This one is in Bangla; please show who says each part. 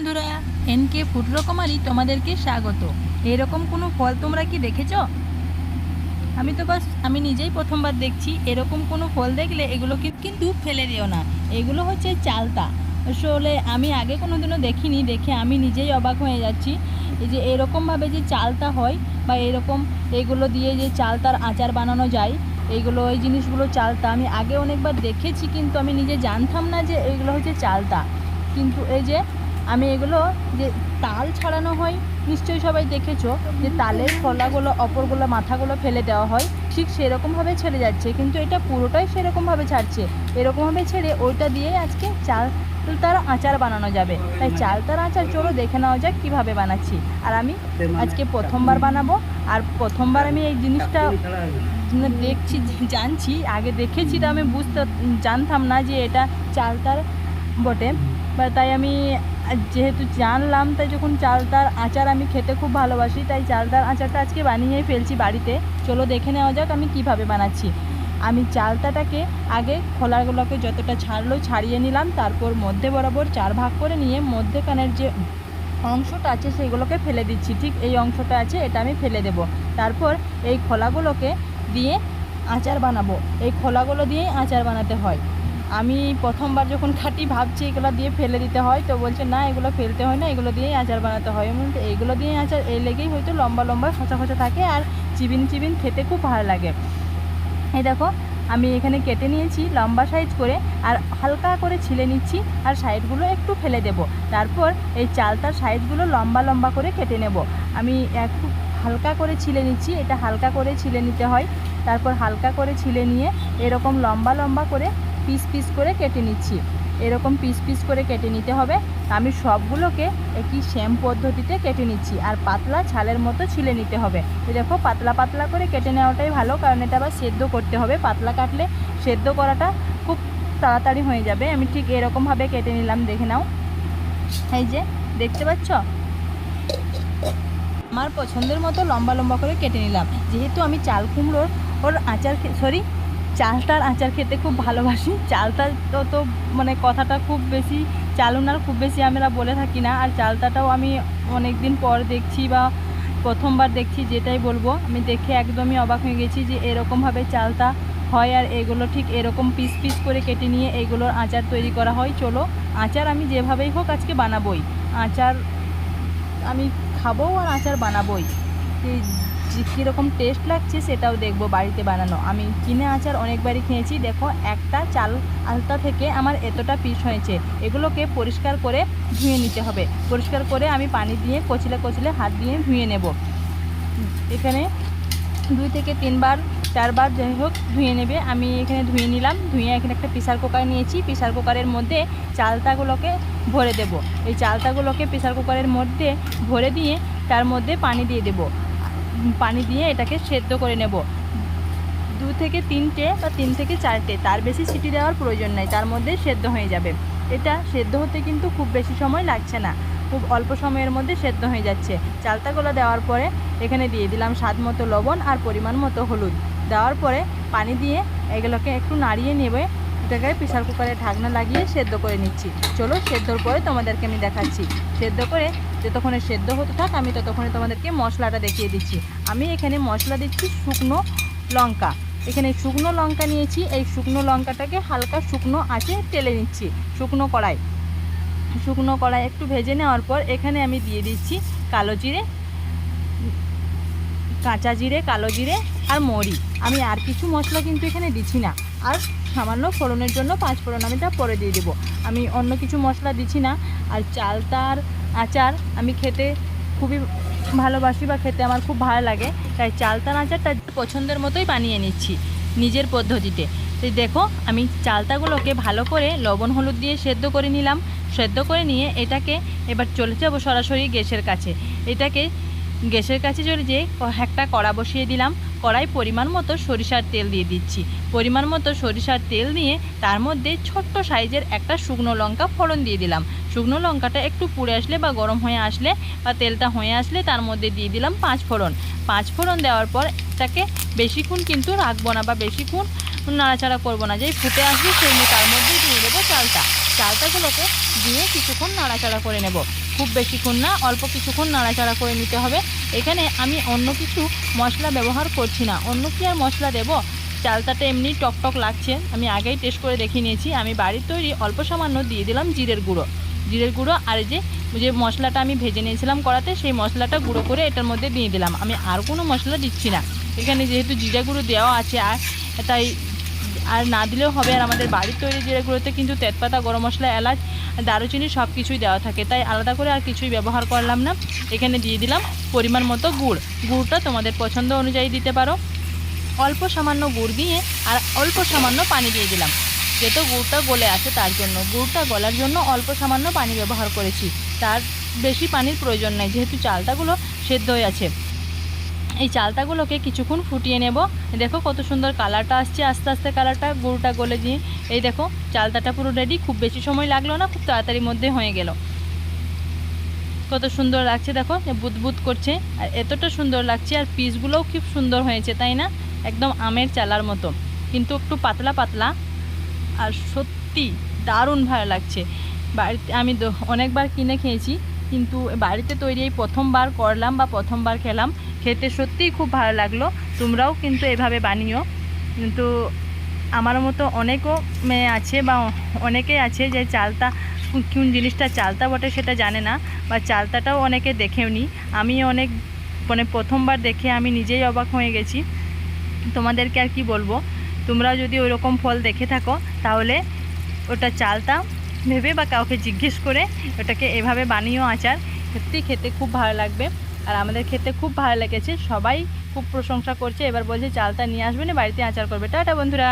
Speaker 1: বন্ধুরা, এনকে ফুড রকমারি তোমাদেরকে স্বাগত। এরকম কোনো ফল তোমরা কি দেখেছ? আমি তো বাস, আমি নিজেই প্রথমবার দেখছি, এরকম কোনো ফল দেখলে এগুলো কিন্তু ফেলে দিও না। এগুলো হচ্ছে চালতা। আসলে আমি আগে কোনো দিনও দেখিনি, দেখে আমি নিজেই অবাক হয়ে যাচ্ছি যে এরকমভাবে যে চালতা হয় বা এরকম এগুলো দিয়ে যে চালতার আচার বানানো যায় এইগুলো এই জিনিসগুলো চালতা। আমি আগে অনেকবার দেখেছি, কিন্তু আমি নিজে জানতাম না যে এইগুলো হচ্ছে চালতা। কিন্তু এই যে আমি এগুলো যে তাল ছাড়ানো হয়, নিশ্চয়ই সবাই দেখেছ, যে তালের ফলাগুলো, অপরগুলো, মাথাগুলো ফেলে দেওয়া হয়, ঠিক সেরকমভাবে ছেড়ে যাচ্ছে। কিন্তু এটা পুরোটাই সেরকমভাবে ছাড়ছে। এরকমভাবে ছেড়ে ওইটা দিয়ে আজকে চাল তার আচার বানানো যাবে। তাই চাল তার আচার চলো দেখে নেওয়া যাক কীভাবে বানাচ্ছি। আর আমি আজকে প্রথমবার বানাবো। আর প্রথমবার আমি এই জিনিসটা দেখছি, জানছি, আগে দেখেছি তো আমি বুঝতে, জানতাম না যে এটা চালতার বটে। বা তাই আমি যেহেতু জানলাম, তাই যখন চালতার আচার আমি খেতে খুব ভালোবাসি, তাই চালতার আচারটা আজকে বানিয়েই ফেলছি বাড়িতে। চলো দেখে নেওয়া যাক আমি কীভাবে বানাচ্ছি। আমি চালতাটাকে আগে খোলাগুলোকে যতটা ছাড়লো ছাড়িয়ে নিলাম, তারপর মধ্যে বরাবর চার ভাগ করে নিয়ে মধ্যেখানের যে অংশটা আছে সেইগুলোকে ফেলে দিচ্ছি। ঠিক এই অংশটা আছে, এটা আমি ফেলে দেব। তারপর এই খোলাগুলোকে দিয়ে আচার বানাবো। এই খোলাগুলো দিয়েই আচার বানাতে হয়। আমি প্রথমবার যখন খাটি ভাবছি এগুলো দিয়ে ফেলে দিতে হয়, তো বলছে, না, এগুলো ফেলতে হয় না, এগুলো দিয়েই আচার বানাতে হয়। এমন এইগুলো দিয়ে আচার? এই লেগেই হয়তো লম্বা লম্বা খোঁচা খোঁচা থাকে আর চিবিন চিবিন খেতে খুব ভালো লাগে। এই দেখো, আমি এখানে কেটে নিয়েছি লম্বা সাইজ করে আর হালকা করে ছিলে নিচ্ছি আর সাইডগুলো একটু ফেলে দেব। তারপর এই চালতার সাইডগুলো লম্বা লম্বা করে কেটে নেব। আমি একটু হালকা করে ছিলে নিচ্ছি, এটা হালকা করে ছিলে নিতে হয়। তারপর হালকা করে ছিলে নিয়ে এরকম লম্বা লম্বা করে পিস পিস করে কেটে নিচ্ছি। এরকম পিস পিস করে কেটে নিতে হবে। আমি সবগুলোকে একই সেম পদ্ধতিতে কেটে নিচ্ছি। আর পাতলা ছালের মতো ছিলে নিতে হবে। দেখো, পাতলা পাতলা করে কেটে নেওয়াটাই ভালো, কারণ এটা আবার সেদ্ধ করতে হবে। পাতলা কাটলে সেদ্ধ করাটা খুব তাড়াতাড়ি হয়ে যাবে। আমি ঠিক এরকমভাবে কেটে নিলাম, দেখে নাও। এই যে, দেখতে পাচ্ছ? আমার পছন্দের মতো লম্বা লম্বা করে কেটে নিলাম। যেহেতু আমি চাল কুমড়োর ওর আচার সরি চালটার আচার খেতে খুব ভালোবাসি। চালটা তো মানে কথাটা খুব বেশি চালুনার খুব বেশি আমরা বলে থাকি না। আর চালতাটাও আমি অনেক দিন পর দেখছি বা প্রথমবার দেখছি যেটাই বলব, আমি দেখে একদমই অবাক হয়ে গেছি যে এরকমভাবে চালতা হয় আর এগুলো ঠিক এরকম পিস পিস করে কেটে নিয়ে এগুলোর আচার তৈরি করা হয়। চলো, আচার আমি যেভাবেই হোক আজকে বানাবোই। আচার আমি খাব আর আচার বানাবোই। কীরকম টেস্ট লাগছে সেটাও দেখব বাড়িতে বানানো। আমি কিনে আচার অনেকবারই খেয়েছি। দেখো, একটা চাল আলতা থেকে আমার এতটা পিস হয়েছে। এগুলোকে পরিষ্কার করে ধুয়ে নিতে হবে। পরিষ্কার করে আমি পানি দিয়ে কচলে কচলে হাত দিয়ে ধুয়ে নেব। এখানে দুই থেকে তিনবার, চারবার যাই হোক ধুয়ে নেবে। আমি এখানে ধুয়ে নিলাম। ধুয়ে এখানে একটা প্রেসার কুকার নিয়েছি। প্রেসার কুকারের মধ্যে চালতাগুলোকে ভরে দেব। এই চালতাগুলোকে প্রেসার কুকারের মধ্যে ভরে দিয়ে তার মধ্যে পানি দিয়ে দেব। পানি দিয়ে এটাকে সেদ্ধ করে নেব। দু থেকে তিনটে বা তিন থেকে চারটে, তার বেশি সিটি দেওয়ার প্রয়োজন নেই, তার মধ্যে সেদ্ধ হয়ে যাবে। এটা সেদ্ধ হতে কিন্তু খুব বেশি সময় লাগছে না, খুব অল্প সময়ের মধ্যে সেদ্ধ হয়ে যাচ্ছে। চালতাগুলো দেওয়ার পরে এখানে দিয়ে দিলাম স্বাদ মতো লবণ আর পরিমাণ মতো হলুদ। দেওয়ার পরে পানি দিয়ে এগুলোকে একটু নাড়িয়ে নেবে এটাকে প্রেসার কুকারে ঢাকনা লাগিয়ে সেদ্ধ করে নিচ্ছি। চলো সেদ্ধর পরে তোমাদেরকে আমি দেখাচ্ছি। সেদ্ধ করে যতক্ষণে সেদ্ধ হতে থাক, আমি ততক্ষণে তোমাদেরকে মশলাটা দেখিয়ে দিচ্ছি। আমি এখানে মশলা দিচ্ছি শুকনো লঙ্কা। এখানে শুকনো লঙ্কা নিয়েছি। এই শুকনো লঙ্কাটাকে হালকা শুকনো আঁচে তেলে নিচ্ছি। শুকনো কড়াই। শুকনো কড়াই একটু ভেজে নেওয়ার পর এখানে আমি দিয়ে দিচ্ছি কালো জিরে, কাঁচা জিরে, কালো জিরে আর মরি। আমি আর কিছু মশলা কিন্তু এখানে দিচ্ছি না। আর সামান্য ফোড়নের জন্য পাঁচ ফোড়ন আমি তা পরে দিয়ে দেবো। আমি অন্য কিছু মশলা দিচ্ছি না। আর চালতার আচার আমি খেতে খুবই ভালোবাসি বা খেতে আমার খুব ভালো লাগে। তাই চালতার আচারটা পছন্দের মতোই বানিয়ে নিচ্ছি নিজের পদ্ধতিতে। তো দেখো, আমি চালতাগুলোকে ভালো করে লবণ, হলুদ দিয়ে সেদ্ধ করে নিলাম। সেদ্ধ করে নিয়ে এটাকে এবার চলে যাব সরাসরি গ্যাসের কাছে। এটাকে গ্যাসের কাছে চলে যেয়ে একটা কড়া বসিয়ে দিলাম। কড়াই পরিমাণ মতো সরিষার তেল দিয়ে দিচ্ছি। পরিমাণ মতো সরিষার তেল দিয়ে তার মধ্যে ছোট্ট সাইজের একটা শুকনো লঙ্কা ফোড়ন দিয়ে দিলাম। শুকনো লঙ্কাটা একটু পুড়ে আসলে বা গরম হয়ে আসলে বা তেলটা হয়ে আসলে তার মধ্যে দিয়ে দিলাম পাঁচ ফোড়ন। পাঁচ ফোড়ন দেওয়ার পর তাকে বেশিক্ষণ কিন্তু রাখব না বা বেশিক্ষণ নাড়াচাড়া করব না। যেই ফুটে আসবে সেই তার মধ্যে দিয়ে দেবো চালটা। চালতাগুলোকে দিয়ে কিছুক্ষণ নাড়াচাড়া করে নেব। খুব বেশিক্ষণ না, অল্প কিছুক্ষণ নাড়াচাড়া করে নিতে হবে। এখানে আমি অন্য কিছু মশলা ব্যবহার করছি না। অন্য কি আর মশলা দেবো? চালতাটা এমনি টক টক লাগছে। আমি আগেই টেস্ট করে দেখে নিয়েছি। আমি বাড়ির তৈরি অল্প সামান্য দিয়ে দিলাম জিরের গুঁড়ো। জিরের গুঁড়ো আর যে যে মশলাটা আমি ভেজে নিয়েছিলাম কড়াতে, সেই মশলাটা গুঁড়ো করে এটার মধ্যে দিয়ে দিলাম। আমি আর কোনো মশলা দিচ্ছি না। এখানে যেহেতু জিরা গুঁড়ো দেওয়া আছে আর তাই আর না দিলেও হবে। আর আমাদের বাড়ির তৈরি জিরা কিন্তু তেজপাতা, গরম মশলা, এলাচ, দারুচিনি সব কিছুই দেওয়া থাকে। তাই আলাদা করে আর কিছুই ব্যবহার করলাম না। এখানে দিয়ে দিলাম পরিমাণ মতো গুড়। গুড়টা তোমাদের পছন্দ অনুযায়ী দিতে পারো। অল্প সামান্য গুড় দিয়ে আর অল্প সামান্য পানি দিয়ে দিলাম। যেহেতু গুড়টা গলে আছে তার জন্য। গুড়টা গলার জন্য অল্প সামান্য পানি ব্যবহার করেছি। তার বেশি পানির প্রয়োজন নেই। যেহেতু চালটাগুলো সেদ্ধ হয়ে আছে। এই চালতাগুলোকে কিছুক্ষণ ফুটিয়ে নেব। দেখো কত সুন্দর কালারটা আসছে, আস্তে আস্তে কালারটা গরুটা গলে দিয়ে এই দেখো, চালতাটা পুরো রেডি খুব বেশি সময় লাগল না, খুব তাড়াতাড়ির মধ্যে হয়ে গেল। কত সুন্দর লাগছে, দেখো বুদবুদ করছে। আর এতটা সুন্দর লাগছে, আর পিসগুলোও খুব সুন্দর হয়েছে, তাই না? একদম আমের চালার মতো। কিন্তু একটু পাতলা পাতলা। আর সত্যি দারুণ ভালো লাগছে। বাড়িতে আমি অনেকবার কিনে খেয়েছি, কিন্তু বাড়িতে তৈরি এই প্রথমবার করলাম বা প্রথমবার খেলাম খেতে সত্যিই খুব ভালো লাগল। তোমরাও কিন্তু এভাবে বানিও। কিন্তু আমার মতো অনেকও মেয়ে আছে বা অনেকেই আছে যে চালতা, কোন জিনিসটা চালতা বটে সেটা জানে না বা চালতাটাও অনেকে দেখেও নি। আমি অনেক মানে প্রথমবার দেখে আমি নিজেই অবাক হয়ে গেছি। তোমাদেরকে আর কি বলব? তোমরাও যদি ওই রকম ফল দেখে থাকো, তাহলে ওটা চালতা ভেবে বা কাউকে জিজ্ঞেস করে ওটাকে এভাবে বানিয়েও আচার। সত্যি খেতে খুব ভালো লাগবে। আর আমাদের খেতে খুব ভালো লেগেছে। সবাই খুব প্রশংসা করছে। এবার বলছে, চালটা নিয়ে আসবে না, বাড়িতে আচার করবে। টাটা, বন্ধুরা।